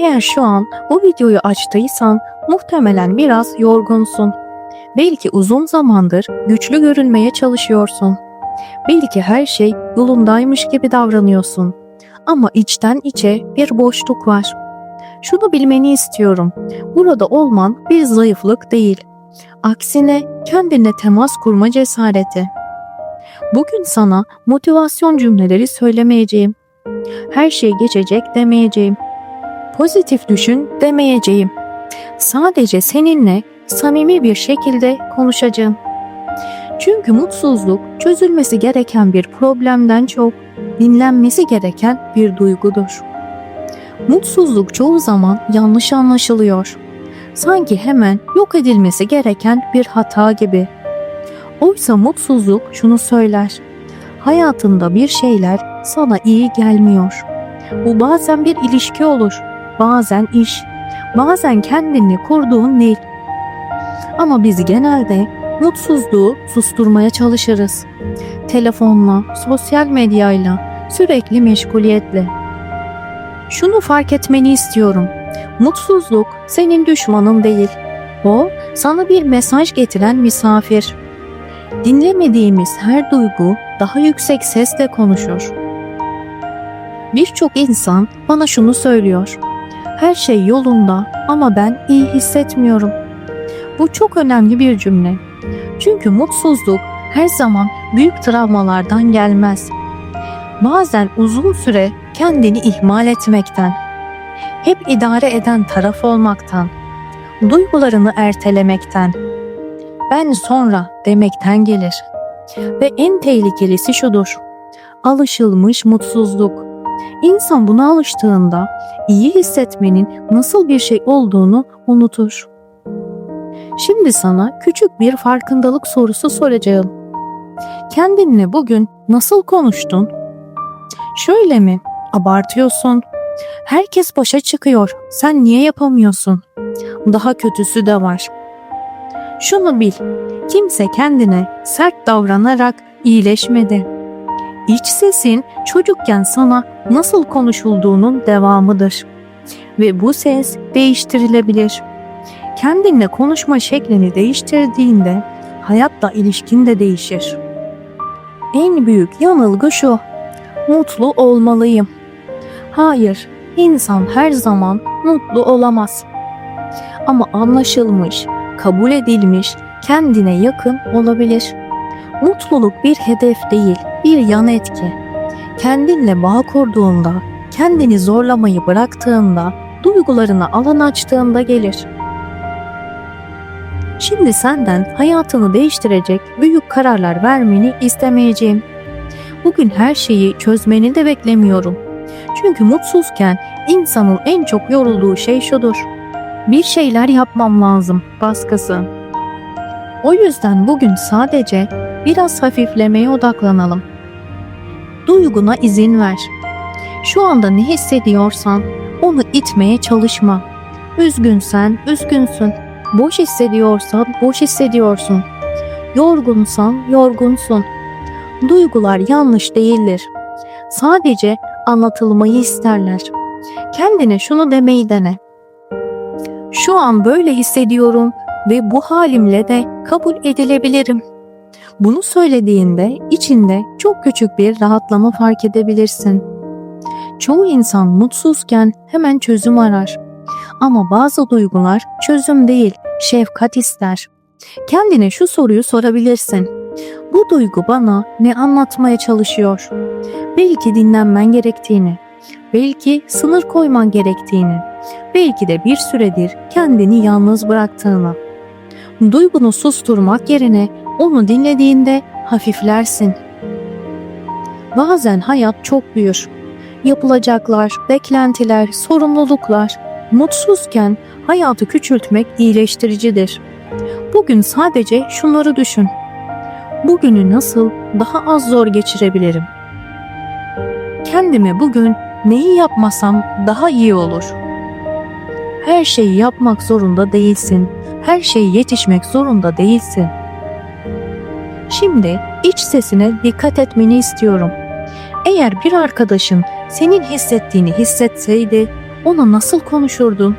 Eğer şu an bu videoyu açtıysan muhtemelen biraz yorgunsun. Belki uzun zamandır güçlü görünmeye çalışıyorsun. Belki her şey yolundaymış gibi davranıyorsun. Ama içten içe bir boşluk var. Şunu bilmeni istiyorum. Burada olman bir zayıflık değil. Aksine kendine temas kurma cesareti. Bugün sana motivasyon cümleleri söylemeyeceğim. Her şey geçecek demeyeceğim. Pozitif düşün demeyeceğim. Sadece seninle samimi bir şekilde konuşacağım. Çünkü mutsuzluk çözülmesi gereken bir problemden çok dinlenmesi gereken bir duygudur. Mutsuzluk çoğu zaman yanlış anlaşılıyor. Sanki hemen yok edilmesi gereken bir hata gibi. Oysa mutsuzluk şunu söyler. Hayatında bir şeyler sana iyi gelmiyor. Bu bazen bir ilişki olur, bazen iş, bazen kendini kurduğun dil. Ama biz genelde mutsuzluğu susturmaya çalışırız. Telefonla, sosyal medyayla, sürekli meşguliyetle. Şunu fark etmeni istiyorum. Mutsuzluk senin düşmanın değil. O sana bir mesaj getiren misafir. Dinlemediğimiz her duygu daha yüksek sesle konuşur. Birçok insan bana şunu söylüyor. Her şey yolunda ama ben iyi hissetmiyorum. Bu çok önemli bir cümle. Çünkü mutsuzluk her zaman büyük travmalardan gelmez. Bazen uzun süre kendini ihmal etmekten, hep idare eden taraf olmaktan, duygularını ertelemekten, ben sonra demekten gelir. Ve en tehlikelisi şudur. Alışılmış mutsuzluk. İnsan buna alıştığında iyi hissetmenin nasıl bir şey olduğunu unutur. Şimdi sana küçük bir farkındalık sorusu soracağım. Kendinle bugün nasıl konuştun? Şöyle mi? Abartıyorsun. Herkes başa çıkıyor. Sen niye yapamıyorsun? Daha kötüsü de var. Şunu bil. Kimse kendine sert davranarak iyileşmedi. İç sesin çocukken sana nasıl konuşulduğunun devamıdır. Ve bu ses değiştirilebilir. Kendinle konuşma şeklini değiştirdiğinde hayatla ilişkin de değişir. En büyük yanılgı şu. Mutlu olmalıyım. Hayır, insan her zaman mutlu olamaz. Ama anlaşılmış, kabul edilmiş, kendine yakın olabilir. Mutluluk bir hedef değil, bir yan etki. Kendinle bağ kurduğunda, kendini zorlamayı bıraktığında, duygularına alan açtığında gelir. Şimdi senden hayatını değiştirecek büyük kararlar vermeni istemeyeceğim. Bugün her şeyi çözmeni de beklemiyorum. Çünkü mutsuzken insanın en çok yorulduğu şey şudur. Bir şeyler yapmam lazım baskısı. O yüzden bugün sadece biraz hafiflemeye odaklanalım. Duyguna izin ver. Şu anda ne hissediyorsan onu itmeye çalışma. Üzgünsen üzgünsün. Boş hissediyorsan boş hissediyorsun. Yorgunsan yorgunsun. Duygular yanlış değildir. Sadece anlatılmayı isterler. Kendine şunu demeyi dene. Şu an böyle hissediyorum ve bu halimle de kabul edilebilirim. Bunu söylediğinde içinde çok küçük bir rahatlama fark edebilirsin. Çoğu insan mutsuzken hemen çözüm arar. Ama bazı duygular çözüm değil, şefkat ister. Kendine şu soruyu sorabilirsin. Bu duygu bana ne anlatmaya çalışıyor? Belki dinlenmen gerektiğini, belki sınır koyman gerektiğini, belki de bir süredir kendini yalnız bıraktığını. Duygunu susturmak yerine onu dinlediğinde hafiflersin. Bazen hayat çok büyür. Yapılacaklar, beklentiler, sorumluluklar. Mutsuzken hayatı küçültmek iyileştiricidir. Bugün sadece şunları düşün. Bugünü nasıl daha az zor geçirebilirim? Kendime bugün neyi yapmasam daha iyi olur? Her şeyi yapmak zorunda değilsin. Her şeyi yetişmek zorunda değilsin. Şimdi iç sesine dikkat etmeni istiyorum. Eğer bir arkadaşın senin hissettiğini hissetseydi ona nasıl konuşurdun?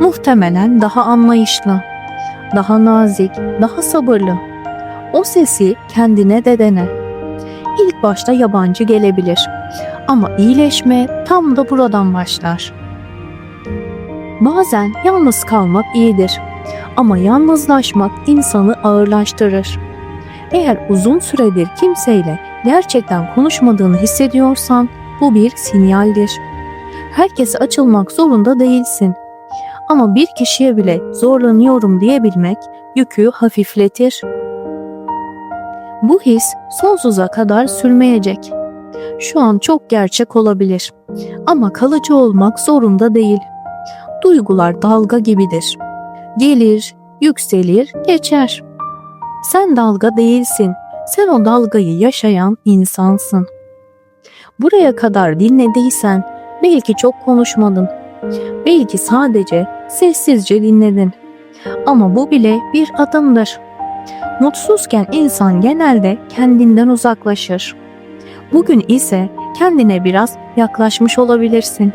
Muhtemelen daha anlayışlı, daha nazik, daha sabırlı. O sesi kendine de dene. İlk başta yabancı gelebilir ama iyileşme tam da buradan başlar. Bazen yalnız kalmak iyidir ama yalnızlaşmak insanı ağırlaştırır. Eğer uzun süredir kimseyle gerçekten konuşmadığını hissediyorsan bu bir sinyaldir. Herkese açılmak zorunda değilsin. Ama bir kişiye bile zorlanıyorum diyebilmek yükü hafifletir. Bu his sonsuza kadar sürmeyecek. Şu an çok gerçek olabilir ama kalıcı olmak zorunda değil. Duygular dalga gibidir. Gelir, yükselir, geçer. Sen dalga değilsin. Sen o dalgayı yaşayan insansın. Buraya kadar dinlediysen belki çok konuşmadın. Belki sadece sessizce dinledin. Ama bu bile bir adımdır. Mutsuzken insan genelde kendinden uzaklaşır. Bugün ise kendine biraz yaklaşmış olabilirsin.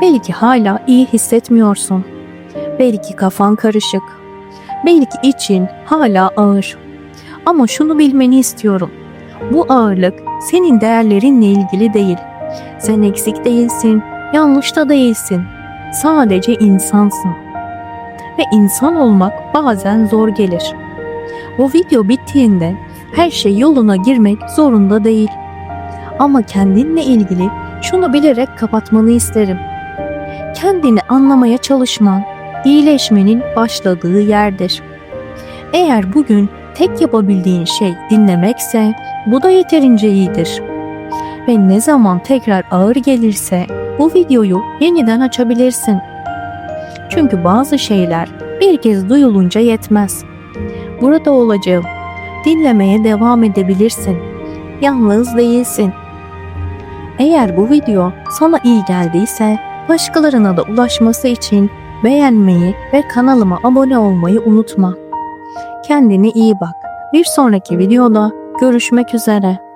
Belki hala iyi hissetmiyorsun. Belki kafan karışık. Belki için hala ağır. Ama şunu bilmeni istiyorum. Bu ağırlık senin değerlerinle ilgili değil. Sen eksik değilsin, yanlış da değilsin. Sadece insansın. Ve insan olmak bazen zor gelir. Bu video bittiğinde her şey yoluna girmek zorunda değil. Ama kendinle ilgili şunu bilerek kapatmanı isterim. Kendini anlamaya çalışman, iyileşmenin başladığı yerdir. Eğer bugün tek yapabildiğin şey dinlemekse bu da yeterince iyidir. Ve ne zaman tekrar ağır gelirse bu videoyu yeniden açabilirsin. Çünkü bazı şeyler bir kez duyulunca yetmez. Burada olacağım. Dinlemeye devam edebilirsin. Yalnız değilsin. Eğer bu video sana iyi geldiyse başkalarına da ulaşması için beğenmeyi ve kanalıma abone olmayı unutma. Kendine iyi bak. Bir sonraki videoda görüşmek üzere.